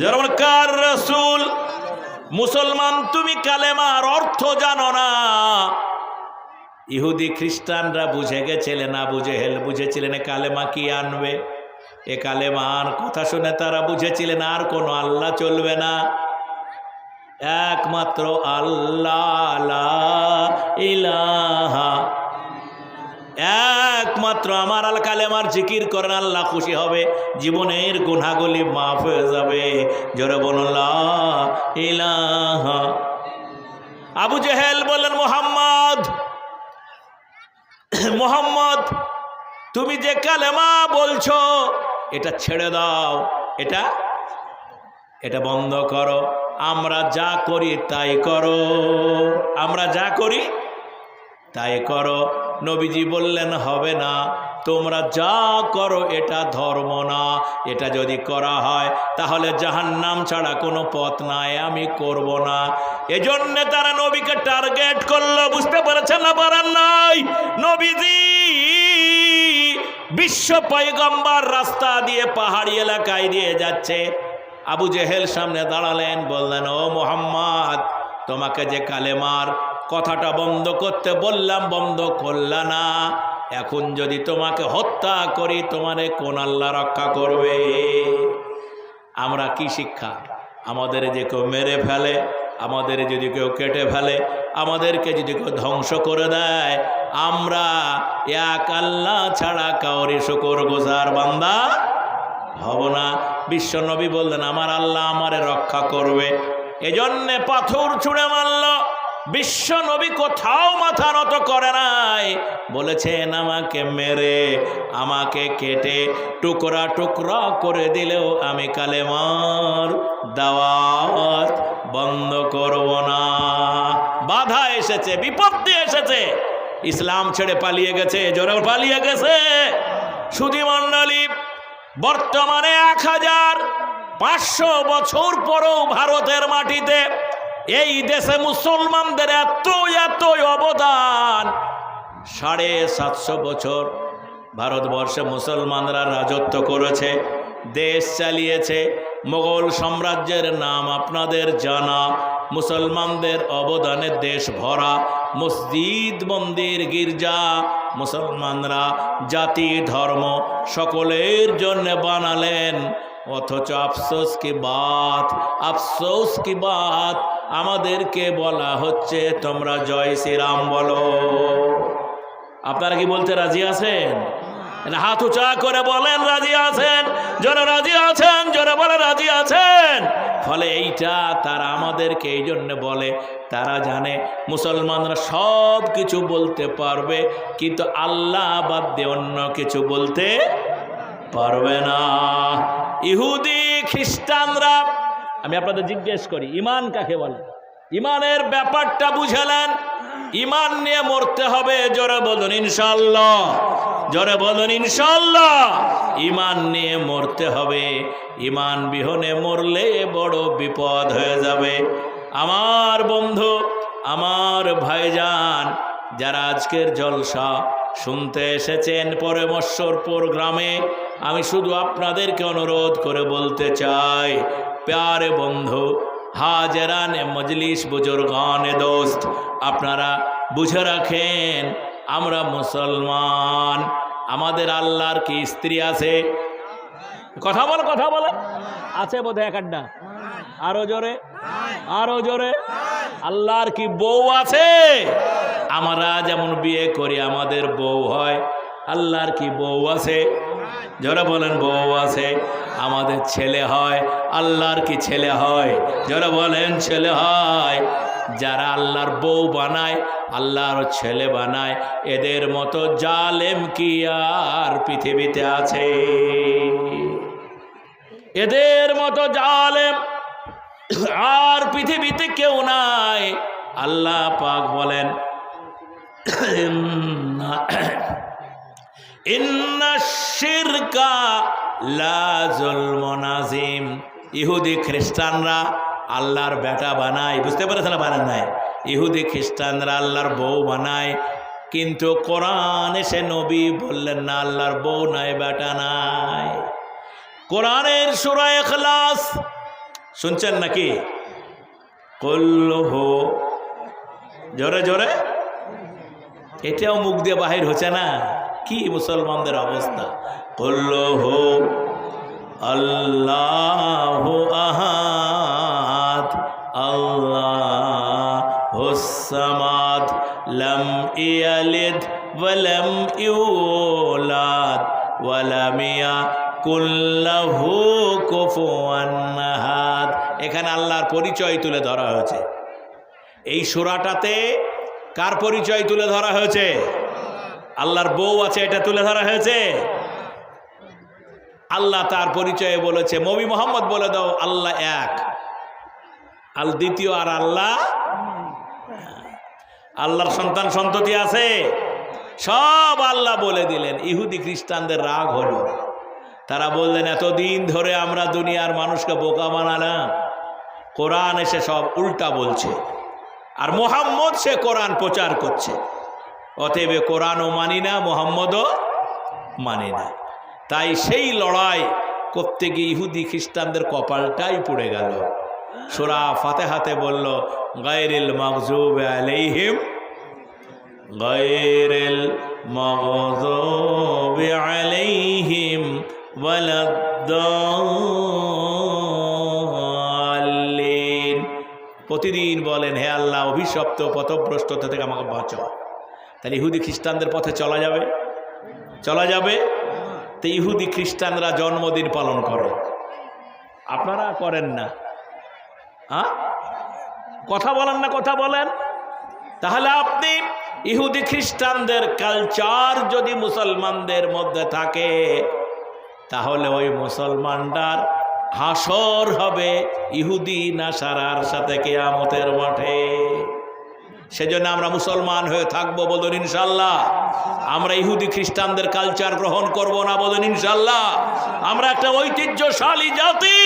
যেমন কার রসুল? মুসলমান, তুমি কালেমার অর্থ জানো না। ইহুদি খ্রিস্টানরা বুঝে গেছিলেন না, বুঝে হেল বুঝেছিলেন এ কালেমা কি আনবে? এ কালেমার কথা শুনে তারা বুঝেছিলেন আর কোনো আল্লাহ চলবে না। একমাত্র আল্লাহ ইলাহা। একমাত্র আমার আল কালেমার জিকির করেন আল্লাহ খুশি হবে। জীবনের গুনাগুলি মাফ হয়ে যাবে। জোরে ইলাহা। আবু জেহেল বললেন, মোহাম্মদ মোহাম্মদ, তুমি যে কালেমা বলছো, এটা ছেড়ে দাও। এটা এটা বন্ধ করো। আমরা যা করি তাই করো। আমরা যা করি তাই করো। নবীজি বললেন, হবে না। তোমরা যা করো, এটা ধর্ম না। এটা যদি করা হয়, তাহলে জাহান্নাম ছাড়া কোনো পথ নাই। আমি করব না। এজন্য তারা নবীকে টার্গেট করল। বুঝতে পেরেছেন না পারেন নাই? নবীজি বিশ্ব পয়গম্বর রাস্তা দিয়ে পাহাড়ি এলাকায় দিয়ে যাচ্ছে। আবু জেহেল সামনে দাঁড়ালেন, বললেন, ও মোহাম্মদ, তোমাকে যে কালেমার কথাটা বন্ধ করতে বললাম, বন্ধ করলা না। এখন যদি তোমাকে হত্যা করি, তোমারে কোন আল্লাহ রক্ষা করবে? আমরা কি শিক্ষা? আমাদের যে কেউ মেরে ফেলে, আমাদের যদি কেউ কেটে ফেলে, আমাদেরকে যদি কেউ ধ্বংস করে দেয়, আমরা এক আল্লাহ ছাড়া কাউরি শুকর গোজার বান্দা হব না। বিশ্ব নবী বললেন, আমার আল্লাহ আমারে রক্ষা করবে। এজন্যে পাথর ছুঁড়ে মারল। বিশ্ব নবী কোথাও মাথা নত করে নাই। বলেছেন, আমাকে মেরে, আমাকে কেটে টুকরা টুকরা করে দিলেও আমি কালেমার দাওয়াত বন্ধ করব না। বাধা এসেছে, বিপত্তি এসেছে। ইসলাম ছেড়ে পালিয়ে গেছে জোরে পালিয়ে গেছে। সুধী মণ্ডলী, বর্তমানে এক হাজার পাঁচশো বছর পরেও ভারতের মাটিতে এই দেশে মুসলমানদের এত এত অবদান। সাড়ে সাতশো বছর ভারতবর্ষে মুসলমানরা রাজত্ব করেছে, দেশ চালিয়েছে। মোগল সাম্রাজ্যের নাম আপনাদের জানা। মুসলমানদের অবদানে দেশ ভরা। মসজিদ, মন্দির, গির্জা, মুসলমানরা জাতি, ধর্ম সকলের জন্য বানালেন। অথচ আফসোস কি বাত, আফসোস কি বাত। আমাদেরকে বলা হচ্ছে, তোমরা জয় শ্রীরাম বলো। আপনারা কি বলতে রাজি আছেন? হাত উঁচা করে বলেন, রাজি আছেন? যারা রাজি আছেন, যারা বলে রাজি আছেন। ফলে এইটা তারা আমাদেরকে এই জন্য বলে, তারা জানে মুসলমানরা সব কিছু বলতে পারবে, কিন্তু আল্লাহ বাদ দিয়ে অন্য কিছু বলতে পারবে না। ইহুদি, খ্রিস্টানরা আমি আপনাদের জিজ্ঞেস করি ইমান কাকে বলে? ইমানের ব্যাপারটা বুঝালেন ইমান নিয়ে মরতে হবে, জোরে বলুন ইনশাল্লাহ জোরে বলুন ইনশাল্লাহ ইমান নিয়ে মরতে হবে ইমান বিহনে মরলে বড় বিপদ হয়ে যাবে। আমার বন্ধু, আমার ভাইজান, যারা আজকের জলসা শুনতে এসেছেন পরমেশ্বরপুর গ্রামে, আমি শুধু আপনাদেরকে অনুরোধ করে বলতে চাই প্যারে বন্ধু হাজরান মজলিস বুজুর্গান দোস্ত। আপনারা বুঝে রাখেন, আমরা মুসলমান। আমাদের আল্লাহর কি স্ত্রী আছে? কথা বল, কথা বলে। আছে বোধহয় এক আড্ডা। আরও জোরে আরও জোরে। আল্লাহর কি বউ আছে? আমরা যেমন বিয়ে করি, আমাদের বউ হয়। আল্লাহর কি বউ আছে? যারা বলেন, বউ আছে। আমাদের ছেলে হয়, আল্লাহর কি ছেলে হয়? যারা বলেন, ছেলে হয়। যারা আল্লাহর বউ বানায় আল্লাহর ছেলে বানায়, এদের মতো জালেম কি আর পৃথিবীতে আছে? এদের মতো জালেম আর পৃথিবীতে কেউ নাই। আল্লাহ পাক বলেন ইন্না শিরকা লা যুলমুন ইহুদি খ্রিস্টানরা আল্লাহর বেটা বানায়। বুঝতে পেরেছেন বানান নাই? ইহুদি খ্রিস্টানরা আল্লাহর বউ বানায়। কিন্তু কোরআন এসে নবী বললেন, না, আল্লাহর বউ নাই, বেটা নাই। কোরআনের সুরা এখলাস শুনছেন নাকি? কল্লহ। জোরে জোরে। এটাও মুখ দিয়ে বাহির হচ্ছে না? কি মুসলমানদের অবস্থা? কল্লহ আল্লাহ আহাদ আল্লাহ হুসামাদ লম ইয়ালিদ ওয়ালাম ইউলাদ ওয়ালাম ইয়াকুল্লাহু কুফুয়ান আহাদ। এখানে আল্লাহর পরিচয় তুলে ধরা হয়েছে। এই সুরাটাতে কার পরিচয় তুলে ধরা হয়েছে? আল্লাহর বউ আছে, এটা তুলে ধরা হয়েছে? আল্লাহ তার পরিচয়ে বলেছে মবি মোহাম্মদ বলে দাও, আল্লাহ এক। আল দ্বিতীয় আর আল্লাহ আল্লাহর সন্তান সন্ততি আছে? সব আল্লাহ বলে দিলেন। ইহুদি খ্রিস্টানদের রাগ হলো। তারা বললেন, এতদিন ধরে আমরা দুনিয়ার মানুষকে বোকা বানালাম। কোরআন এসে সব উল্টা বলছে। আর মোহাম্মদ সে কোরআন প্রচার করছে। অতএব কোরআনও মানি না, মোহাম্মদও মানি না। তাই সেই লড়াই করতে গিয়ে ইহুদি খ্রিস্টানদের কপালটাই পড়ে গেল। সোরা ফাতে হাতে বলল, গায়রিল মগজুব আলাইহিম, গায়রিল মগজুব ওয়ালাদ্দাল্লিন। প্রতিদিন বলেন, হে আল্লাহ, অভিশপ্ত পথভ্রষ্টতা থেকে আমাকে বাঁচাও। তাহলে ইহুদি খ্রিস্টানদের পথে চলা যাবে? চলা যাবে? তো ইহুদি খ্রিস্টানরা জন্মদিন পালন করে। আপনারা করেন না। হ্যাঁ? কথা বলেন না, কথা বলেন। তাহলে আপনি ইহুদি খ্রিস্টানদের কালচার যদি মুসলমানদের মধ্যে থাকে, তাহলে ওই মুসলমানটার হাসর হবে ইহুদি নাসারার সাথে কেয়ামতের মাঠে। সেজন্য আমরা মুসলমান হয়ে থাকব বলুন ইনশাল্লাহ আমরা ইহুদি খ্রিস্টানদের কালচার গ্রহণ করব না বলুন ইনশাল্লাহ আমরা একটা ঐতিহ্যশালী জাতি,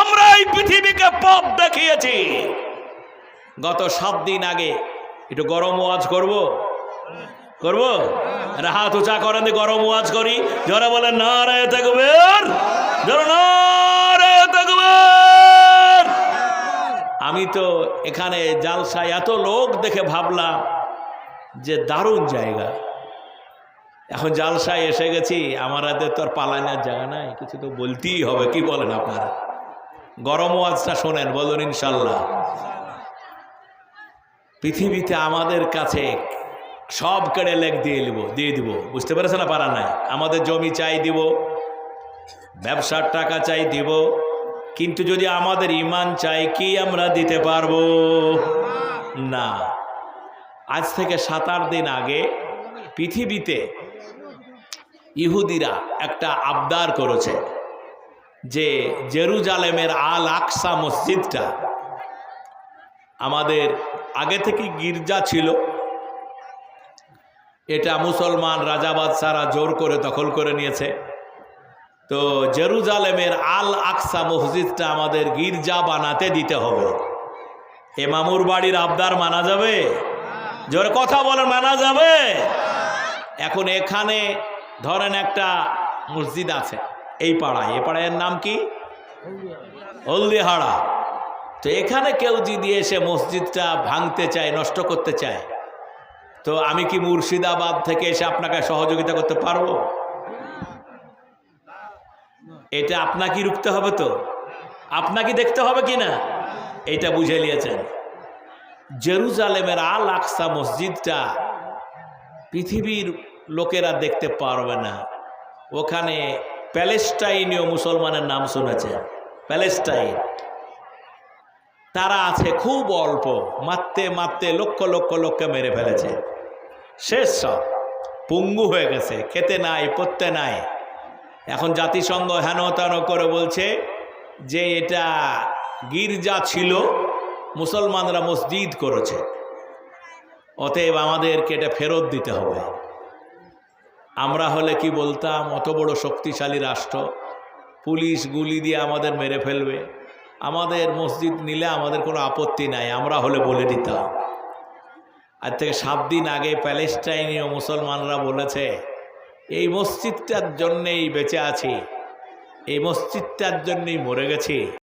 আমরা এই পৃথিবীকে পথ দেখিয়েছি। গত সাত দিন আগে একটু গরম ওয়াজ করব? করব? হাত উঁচা করেন, গরম ওয়াজ করি। যারা বলেন না রে থাকবেন যারা না আমি তো এখানে জালসায় এত লোক দেখে ভাবলাম যে দারুণ জায়গা। এখন জালসায় এসে গেছি, আমার হাতে তো আর পালানোর জায়গা নাই, কিছু তো বলতেই হবে, কি বলেন আপনারা? গরম ওয়াজটা শোনেন, বলুন ইনশাল্লাহ। পৃথিবীতে আমাদের কাছে সব কেড়ে লেখ দিয়ে দিব দিয়ে দিব, বুঝতে পেরেছে না পারা নাই? আমাদের জমি চাই দিব, ব্যবসার টাকা চাই দিব কিন্তু যদি আমাদের ইমান চাই, কি আমরা দিতে পারব? না। আজ থেকে সাত আট দিন আগে পৃথিবীতে ইহুদিরা একটা আবদার করেছে যে জেরুজালেমের আল আকসা মসজিদটা আমাদের আগে থেকে গির্জা ছিল। এটা মুসলমান রাজাবাদ সারা জোর করে দখল করে নিয়েছে। তো জেরুজালেমের আল আকসা মসজিদটা আমাদের গির্জা বানাতে দিতে হবে। এ মামুর বাড়ির আবদার মানা যাবে? জোরে কথা বলে মানা যাবে? এখন এখানে ধরেন একটা মসজিদ আছে, এই পাড়ায়। এ পাড়ায় নাম কি? হলদিহাড়া। তো এখানে কেউ যদি এসে মসজিদটা ভাঙতে চায়, নষ্ট করতে চায়, তো আমি কি মুর্শিদাবাদ থেকে এসে আপনাকে সহযোগিতা করতে পারব? এটা আপনাকে রুখতে হবে তো। আপনাকে দেখতে হবে কি না? এটা বুঝে নিয়েছেন। জেরুজালেমের আল আকসা মসজিদটা পৃথিবীর লোকেরা দেখতে পারবে না। ওখানে প্যালেস্টাইনীয় মুসলমানের নাম শুনেছে প্যালেস্টাইন। তারা আছে খুব অল্প, মারতে মারতে লক্ষ লক্ষ লোককে মেরে ফেলেছে। শেষ সব। পঙ্গু হয়ে গেছে, খেতে নাই, পড়তে নাই। এখন জাতিসংঘ হেন তেন করে বলছে যে এটা গির্জা ছিল, মুসলমানরা মসজিদ করেছে। অতএব আমাদেরকে এটা ফেরত দিতে হবে। আমরা হলে কি বলতাম, অত বড় শক্তিশালী রাষ্ট্র, পুলিশ গুলি দিয়ে আমাদের মেরে ফেলবে। আমাদের মসজিদ নিলে আমাদের কোনো আপত্তি নাই, আমরা হলে বলে দিতাম। আর থেকে সাত দিন আগে প্যালেস্টাইনীয় মুসলমানরা বলেছে এই মসজিদটার জন্যেই বেঁচে আছি। এই মসজিদটার জন্যেই মরে গেছি।